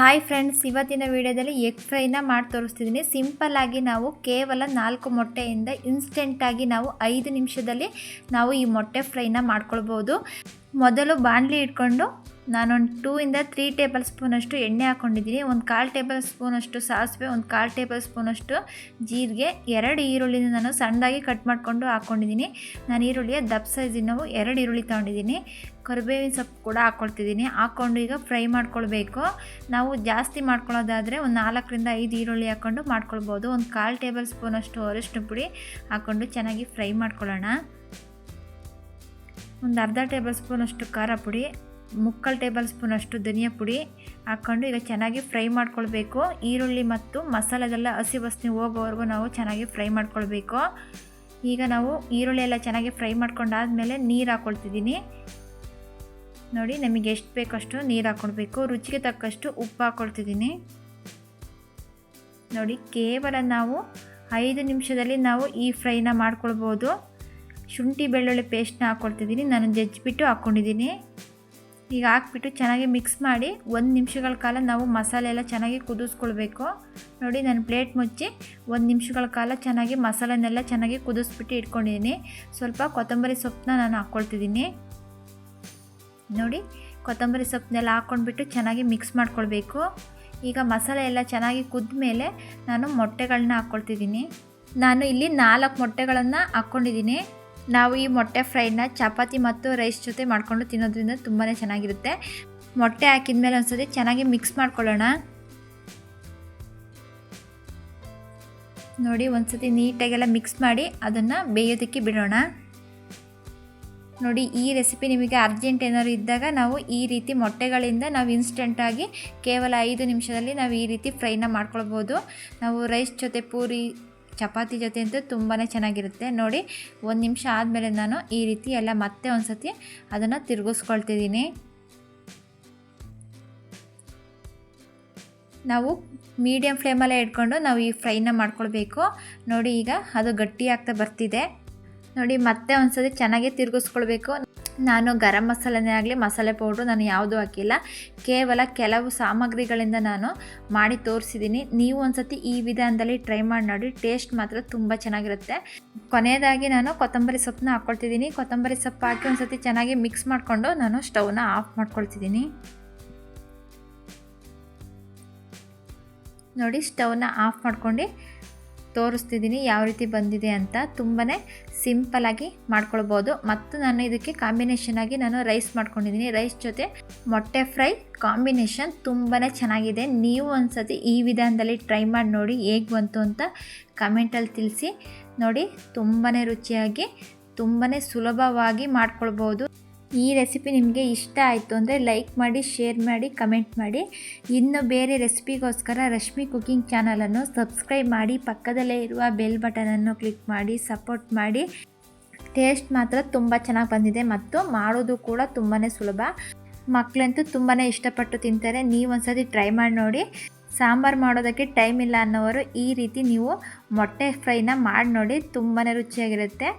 Hi friends ಇವತ್ತಿನ ವಿಡಿಯೋದಲ್ಲಿ egg ಫ್ರೈನ ಮಾಡಿ ತೋರಿಸ್ತಿದ್ದೀನಿ. ಸಿಂಪಲ್ಲಾಗಿ ನಾವು ಕೇವಲ ನಾಲ್ಕು ಮೊಟ್ಟೆಯಿಂದ ಇನ್ಸ್ಟೆಂಟಾಗಿ ನಾವು ಐದು ನಿಮಿಷದಲ್ಲಿ ನಾವು ಈ ಮೊಟ್ಟೆ ಫ್ರೈನ ಮಾಡ್ಕೊಳ್ಬೋದು. ಮೊದಲು ಬಾಣಲಿ ಇಟ್ಕೊಂಡು ನಾನೊಂದು ಟೂ ಇಂದ ತ್ರೀ ಟೇಬಲ್ ಸ್ಪೂನಷ್ಟು ಎಣ್ಣೆ ಹಾಕ್ಕೊಂಡಿದ್ದೀನಿ. ಒಂದು ಕಾಲು ಟೇಬಲ್ ಸ್ಪೂನಷ್ಟು ಸಾಸಿವೆ, ಒಂದು ಕಾಲು ಟೇಬಲ್ ಸ್ಪೂನಷ್ಟು ಜೀರಿಗೆ, ಎರಡು ಈರುಳ್ಳಿನ ನಾನು ಸಣ್ಣದಾಗಿ ಕಟ್ ಮಾಡಿಕೊಂಡು ಹಾಕ್ಕೊಂಡಿದ್ದೀನಿ. ನಾನು ಈರುಳ್ಳಿಯ ದಪ್ಪ ಸೈಜಿನವು ಎರಡು ಈರುಳ್ಳಿ ತೊಗೊಂಡಿದ್ದೀನಿ. ಕರಿಬೇವಿನ ಸೊಪ್ಪು ಕೂಡ ಹಾಕ್ಕೊಳ್ತಿದ್ದೀನಿ. ಹಾಕ್ಕೊಂಡು ಈಗ ಫ್ರೈ ಮಾಡ್ಕೊಳ್ಬೇಕು. ನಾವು ಜಾಸ್ತಿ ಮಾಡ್ಕೊಳ್ಳೋದಾದರೆ ಒಂದು ನಾಲ್ಕರಿಂದ ಐದು ಈರುಳ್ಳಿ ಹಾಕ್ಕೊಂಡು ಮಾಡ್ಕೊಳ್ಬೋದು. ಒಂದು ಕಾಲು ಟೇಬಲ್ ಸ್ಪೂನಷ್ಟು ಅರಿಶಿನ ಪುಡಿ ಹಾಕ್ಕೊಂಡು ಚೆನ್ನಾಗಿ ಫ್ರೈ ಮಾಡ್ಕೊಳ್ಳೋಣ. ಒಂದು ಅರ್ಧ ಟೇಬಲ್ ಸ್ಪೂನಷ್ಟು ಖಾರ ಪುಡಿ ಮುಕ್ಕಾಲು ಟೇಬಲ್ ಸ್ಪೂನ್ ಅಷ್ಟು ಧನಿಯಾ ಪುಡಿ ಹಾಕ್ಕೊಂಡು ಈಗ ಚೆನ್ನಾಗಿ ಫ್ರೈ ಮಾಡ್ಕೊಳ್ಬೇಕು. ಈರುಳ್ಳಿ ಮತ್ತು ಮಸಾಲೆದೆಲ್ಲ ಹಸಿ ಬಸ್ನಿ ಹೋಗೋವರೆಗೂ ನಾವು ಚೆನ್ನಾಗಿ ಫ್ರೈ ಮಾಡ್ಕೊಳ್ಬೇಕು. ಈಗ ನಾವು ಈರುಳ್ಳಿ ಎಲ್ಲ ಚೆನ್ನಾಗಿ ಫ್ರೈ ಮಾಡ್ಕೊಂಡಾದಮೇಲೆ ನೀರು ಹಾಕ್ಕೊಳ್ತಿದ್ದೀನಿ ನೋಡಿ ನಮಗೆ ಎಷ್ಟು ಬೇಕಷ್ಟು ನೀರು ಹಾಕ್ಕೊಳ್ಬೇಕು ರುಚಿಗೆ ತಕ್ಕಷ್ಟು ಉಪ್ಪು ಹಾಕ್ಕೊಳ್ತಿದ್ದೀನಿ ನೋಡಿ ಕೇವಲ ನಾವು ಐದು ನಿಮಿಷದಲ್ಲಿ ನಾವು ಈ ಫ್ರೈನ ಮಾಡ್ಕೊಳ್ಬೋದು. ಶುಂಠಿ ಬೆಳ್ಳುಳ್ಳಿ ಪೇಸ್ಟ್ನ ಹಾಕ್ಕೊಳ್ತಿದ್ದೀನಿ ನಾನು ಜಜ್ಜಿಬಿಟ್ಟು ಹಾಕ್ಕೊಂಡಿದ್ದೀನಿ ಈಗ ಹಾಕ್ಬಿಟ್ಟು ಚೆನ್ನಾಗಿ ಮಿಕ್ಸ್ ಮಾಡಿ ಒಂದು ನಿಮಿಷಗಳ ಕಾಲ ನಾವು ಮಸಾಲೆ ಎಲ್ಲ ಚೆನ್ನಾಗಿ ಕುದಿಸ್ಕೊಳ್ಬೇಕು. ನೋಡಿ ನಾನು ಪ್ಲೇಟ್ ಮುಚ್ಚಿ ಒಂದು ನಿಮಿಷಗಳ ಕಾಲ ಚೆನ್ನಾಗಿ ಮಸಾಲೆನೆಲ್ಲ ಚೆನ್ನಾಗಿ ಕುದಿಸ್ಬಿಟ್ಟು ಇಟ್ಕೊಂಡಿದ್ದೀನಿ ಸ್ವಲ್ಪ ಕೊತ್ತಂಬರಿ ಸೊಪ್ಪನ್ನ ನಾನು ಹಾಕ್ಕೊಳ್ತಿದ್ದೀನಿ ನೋಡಿ ಕೊತ್ತಂಬರಿ ಸೊಪ್ಪನ್ನೆಲ್ಲ ಹಾಕ್ಕೊಂಡ್ಬಿಟ್ಟು ಚೆನ್ನಾಗಿ ಮಿಕ್ಸ್ ಮಾಡ್ಕೊಳ್ಬೇಕು. ಈಗ ಮಸಾಲೆ ಎಲ್ಲ ಚೆನ್ನಾಗಿ ಕುದ್ದ ಮೇಲೆ ನಾನು ಮೊಟ್ಟೆಗಳನ್ನ ಹಾಕ್ಕೊಳ್ತಿದ್ದೀನಿ ನಾನು ಇಲ್ಲಿ ನಾಲ್ಕು ಮೊಟ್ಟೆಗಳನ್ನು ಹಾಕ್ಕೊಂಡಿದ್ದೀನಿ ನಾವು ಈ ಮೊಟ್ಟೆ ಫ್ರೈನ ಚಪಾತಿ ಮತ್ತು ರೈಸ್ ಜೊತೆ ಮಾಡಿಕೊಂಡು ತಿನ್ನೋದ್ರಿಂದ ತುಂಬಾ ಚೆನ್ನಾಗಿರುತ್ತೆ. ಮೊಟ್ಟೆ ಹಾಕಿದ ಮೇಲೆ ಒಂದ್ಸತಿ ಚೆನ್ನಾಗಿ ಮಿಕ್ಸ್ ಮಾಡ್ಕೊಳ್ಳೋಣ. ನೋಡಿ, ಒಂದ್ಸತಿ ನೀಟಾಗೆಲ್ಲ ಮಿಕ್ಸ್ ಮಾಡಿ ಅದನ್ನು ಬೇಯೋದಕ್ಕೆ ಬಿಡೋಣ. ನೋಡಿ, ಈ ರೆಸಿಪಿ ನಿಮಗೆ ಅರ್ಜೆಂಟ್ ಏನಾದ್ರು ಇದ್ದಾಗ ನಾವು ಈ ರೀತಿ ಮೊಟ್ಟೆಗಳಿಂದ ನಾವು ಇನ್ಸ್ಟೆಂಟಾಗಿ ಕೇವಲ ಐದು ನಿಮಿಷದಲ್ಲಿ ನಾವು ಈ ರೀತಿ ಫ್ರೈನ ಮಾಡ್ಕೊಳ್ಬೋದು. ನಾವು ರೈಸ್ ಜೊತೆ ಪೂರಿ ಚಪಾತಿ ಜೊತೆ ಅಂತೂ ತುಂಬಾ ಚೆನ್ನಾಗಿರುತ್ತೆ. ನೋಡಿ, ಒಂದು ನಿಮಿಷ ಆದಮೇಲೆ ನಾನು ಈ ರೀತಿ ಎಲ್ಲ ಮತ್ತೆ ಒಂದು ಸತಿ ಅದನ್ನು ತಿರುಗಿಸ್ಕೊಳ್ತಿದ್ದೀನಿ. ನಾವು ಮೀಡಿಯಮ್ ಫ್ಲೇಮಲ್ಲೇ ಇಟ್ಕೊಂಡು ನಾವು ಈ ಫ್ರೈನ ಮಾಡ್ಕೊಳ್ಬೇಕು. ನೋಡಿ, ಈಗ ಅದು ಗಟ್ಟಿ ಆಗ್ತಾ ಬರ್ತಿದೆ. ನೋಡಿ, ಮತ್ತೆ ಒಂದ್ಸತಿ ಚೆನ್ನಾಗಿ ತಿರುಗಿಸ್ಕೊಳ್ಬೇಕು. ನಾನು ಗರಂ ಮಸಾಲೆನೇ ಆಗಲಿ, ಮಸಾಲೆ ಪೌಡ್ರು ನಾನು ಯಾವುದೂ ಹಾಕಿಲ್ಲ. ಕೇವಲ ಕೆಲವು ಸಾಮಗ್ರಿಗಳಿಂದ ನಾನು ಮಾಡಿ ತೋರಿಸಿದ್ದೀನಿ. ನೀವು ಒಂದ್ಸತಿ ಈ ವಿಧಾನದಲ್ಲಿ ಟ್ರೈ ಮಾಡಿ ನೋಡಿ, ಟೇಸ್ಟ್ ಮಾತ್ರ ತುಂಬ ಚೆನ್ನಾಗಿರುತ್ತೆ. ಕೊನೆಯದಾಗಿ ನಾನು ಕೊತ್ತಂಬರಿ ಸೊಪ್ಪನ್ನ ಹಾಕ್ಕೊಳ್ತಿದ್ದೀನಿ. ಕೊತ್ತಂಬರಿ ಸೊಪ್ಪು ಹಾಕಿ ಒಂದ್ಸತಿ ಚೆನ್ನಾಗಿ ಮಿಕ್ಸ್ ಮಾಡಿಕೊಂಡು ನಾನು ಸ್ಟವ್ನ ಆಫ್ ಮಾಡ್ಕೊಳ್ತಿದ್ದೀನಿ. ನೋಡಿ, ಸ್ಟವ್ನ ಆಫ್ ಮಾಡ್ಕೊಂಡು ತೋರಿಸ್ತಿದ್ದೀನಿ ಯಾವ ರೀತಿ ಬಂದಿದೆ ಅಂತ ತುಂಬಾ ಸಿಂಪಲಾಗಿ ಮಾಡ್ಕೊಳ್ಬೋದು. ಮತ್ತು ನಾನು ಇದಕ್ಕೆ ಕಾಂಬಿನೇಷನ್ ಆಗಿ ನಾನು ರೈಸ್ ಮಾಡ್ಕೊಂಡಿದ್ದೀನಿ. ರೈಸ್ ಜೊತೆ ಮೊಟ್ಟೆ ಫ್ರೈ ಕಾಂಬಿನೇಷನ್ ತುಂಬಾ ಚೆನ್ನಾಗಿದೆ. ನೀವು ಒಂದ್ಸತಿ ಈ ವಿಧಾನದಲ್ಲಿ ಟ್ರೈ ಮಾಡಿ ನೋಡಿ ಹೇಗೆ ಬಂತು ಅಂತ ಕಮೆಂಟಲ್ಲಿ ತಿಳಿಸಿ. ನೋಡಿ ತುಂಬಾ ರುಚಿಯಾಗಿ ತುಂಬಾ ಸುಲಭವಾಗಿ ಮಾಡ್ಕೊಳ್ಬೋದು. ಈ ರೆಸಿಪಿ ನಿಮಗೆ ಇಷ್ಟ ಆಯಿತು ಅಂದರೆ ಲೈಕ್ ಮಾಡಿ ಶೇರ್ ಮಾಡಿ ಕಮೆಂಟ್ ಮಾಡಿ. ಇನ್ನು ಬೇರೆ ರೆಸಿಪಿಗೋಸ್ಕರ ರಶ್ಮಿ ಕುಕಿಂಗ್ ಚಾನಲನ್ನು ಸಬ್ಸ್ಕ್ರೈಬ್ ಮಾಡಿ, ಪಕ್ಕದಲ್ಲೇ ಇರುವ ಬೆಲ್ ಬಟನನ್ನು ಕ್ಲಿಕ್ ಮಾಡಿ ಸಪೋರ್ಟ್ ಮಾಡಿ. ಟೇಸ್ಟ್ ಮಾತ್ರ ತುಂಬ ಚೆನ್ನಾಗಿ ಬಂದಿದೆ ಮತ್ತು ಮಾಡೋದು ಕೂಡ ತುಂಬಾ ಸುಲಭ. ಮಕ್ಕಳಂತೂ ತುಂಬಾ ಇಷ್ಟಪಟ್ಟು ತಿಂತಾರೆ. ನೀವು ಒಂದ್ಸತಿ ಟ್ರೈ ಮಾಡಿ ನೋಡಿ. ಸಾಂಬಾರು ಮಾಡೋದಕ್ಕೆ ಟೈಮ್ ಇಲ್ಲ ಅನ್ನೋರು ಈ ರೀತಿ ನೀವು ಮೊಟ್ಟೆ ಫ್ರೈನ ಮಾಡಿ ನೋಡಿ. ತುಂಬಾ ರುಚಿಯಾಗಿರುತ್ತೆ.